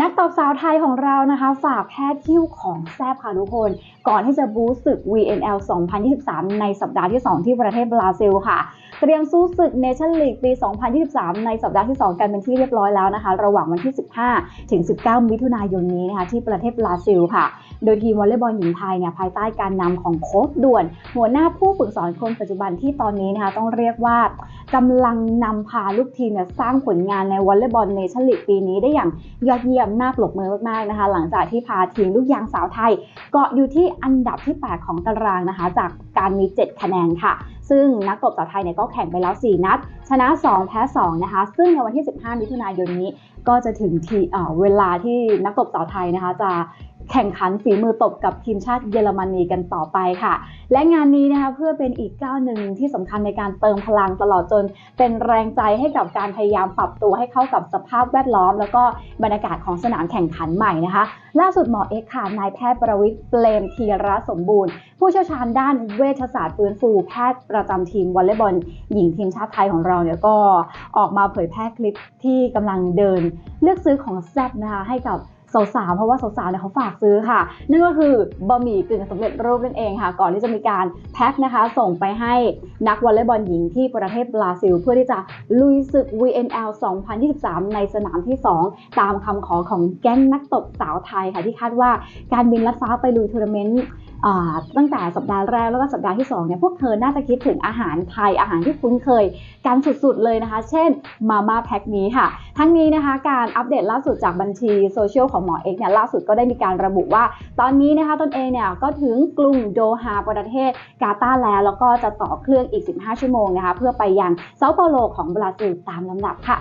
นักตอบสาวไทยของเรานะคะ ฝากแพทย์คิ้วของแซบค่ะทุกคน ก่อนที่จะบูสต์ศึก VNL 2023 ในสัปดาห์ที่ 2 ที่ประเทศบราซิลค่ะ เตรียมสู้ศึกเนชั่นลีกปี 2023 ในสัปดาห์ที่ 2 กันเป็นที่เรียบร้อยแล้วนะคะ ระหว่างวันที่ 15 ถึง 19 มิถุนายนนี้นะคะที่ประเทศบราซิลค่ะ โดยทีมวอลเลย์บอลหญิงไทยเนี่ยภายใต้การนำของโค้ชด่วน หัวหน้าผู้ฝึกสอนคนปัจจุบันที่ตอนนี้นะคะต้องเรียกว่ากำลังนำพาลูกทีมเนี่ยสร้างผลงานในวอลเลย์บอลเนชั่นลีกปีนี้ได้อย่างยอดเยี่ยมน่าปรบมือมากๆนะคะ หลังจากที่พาทีมลูกยางสาวไทย เกาะอยู่ที่อันดับที่ 8 ของตารางนะคะ จากการมี 7 คะแนนค่ะ ซึ่งนักตบสาวไทยเนี่ยก็แข่งไปแล้ว 4 นัด ชนะ 2 แพ้ 2 นะคะ ซึ่งในวันที่ 15 มิถุนายนนี้ก็จะถึงทีเออเวลาที่นักตบสาวไทยนะคะจะ แข่งขันฝีมือตบกับทีมชาติเยอรมนีกันต่อไปค่ะ และงานนี้นะคะเพื่อเป็นอีกก้าวหนึ่งที่สำคัญในการเติมพลังตลอดจน เป็นแรงใจให้กับการพยายามปรับตัวให้เข้ากับสภาพแวดล้อม แล้วก็บรรยากาศของสนามแข่งขันใหม่นะคะ ล่าสุดหมอเอกค่ะนายแพทย์ประวิทย์เปลมธีระสมบูรณ์ ผู้เชี่ยวชาญด้านเวชศาสตร์ฟื้นฟูแพทย์ประจำทีมวอลเลย์บอลหญิงทีมชาติไทยของเราเนี่ยก็ออกมาเผยแพร่คลิปที่กำลังเดิน เลือกซื้อของแซบนะคะให้กับ สาวๆ เพราะว่าสาวๆเนี่ยเขาฝากซื้อค่ะ นั่นก็คือบะหมี่กึ่งสำเร็จรูปนั่นเองค่ะ ก่อนที่จะมีการแพ็คนะคะ ส่งไปให้นักวอลเลย์บอลหญิงที่ประเทศบราซิล เพื่อที่จะลุยศึก VNL 2023 ในสนามที่ 2 ตามคำขอของแก๊งนักตบสาวไทยค่ะ ที่คาดว่าการบินลัดฟ้าไปลุยทัวร์นาเมนต์ ตั้งแต่สัปดาห์แรกแล้วก็สัปดาห์ที่2เนี่ยพวกเธอน่าจะคิดถึงอาหารไทยอาหารที่คุ้นเคยกันสุดๆเลยนะคะ เช่นมาม่าแพ็คนี้ค่ะ ทั้งนี้นะคะการอัปเดตล่าสุดจากบัญชีโซเชียลของหมอเอกเนี่ยล่าสุดก็ได้มีการระบุว่า ตอนนี้นะคะตนเองเนี่ยก็ถึงกรุงโดฮาประเทศกาตาร์แล้ว แล้วก็จะต่อเครื่องอีก 15 ชั่วโมงนะคะเพื่อไปยังเซาเปาโลของบราซิลตามลำดับค่ะ